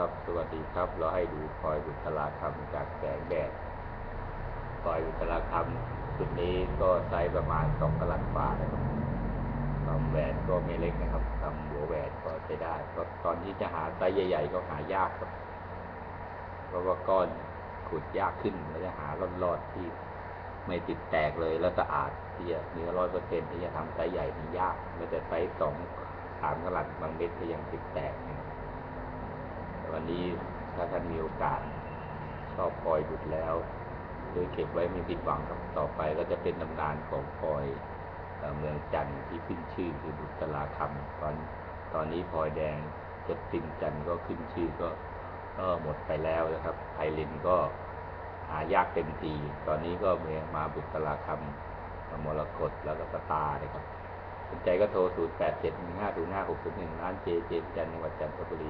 ครับ สวัสดีครับ เราให้ดูพลอยบุตราคำจากแสงแดดพลอยบุตราคำจุดนี้ก็ไซส์ประมาณสองกลัดกว่านะครับทำแหวนก็ไม่เล็กนะครับทำหัวแหวนก็ใช้ได้เพราะตอนนี้จะหาไซส์ใหญ่ ๆ ก็หายากครับ เพราะว่าก้อนขุดยากขึ้นแล้วจะหารอดๆที่ไม่ติดแตกเลยแล้วสะอาดที่จะเนื้อร้อยเปอร์เซ็นต์ที่จะทำไซส์ใหญ่นี่ยากม่แต่ไซส์สองสามกลัดบางเม็ดก็ยังติดแตกนะครับ นนี้ถ้าท่านมีโอกาสชอบพลอยบุตรแล้วหรือเก็บไว้ไม่ผิดหวังครับต่อไปก็จะเป็นตำนานของพลอยเอเมืองจันทร์ที่ขึ้นชื่อคือบุตราคำตอนตอนนี้พลอยแดงเพชรตินจันทร์ก็ขึ้นชื่อก็ก็หมดไปแล้วนะครับไพลินก็หายากเต็มที ตอนนี้ก็เมีมาบุตราคำมรกตแล้วก็สตาร์นะครับสนใจก็โทร 0 8 7 1 5 0 5 6 0 1 ร้านเจเจจันทร์จังหวัดจันทบุรี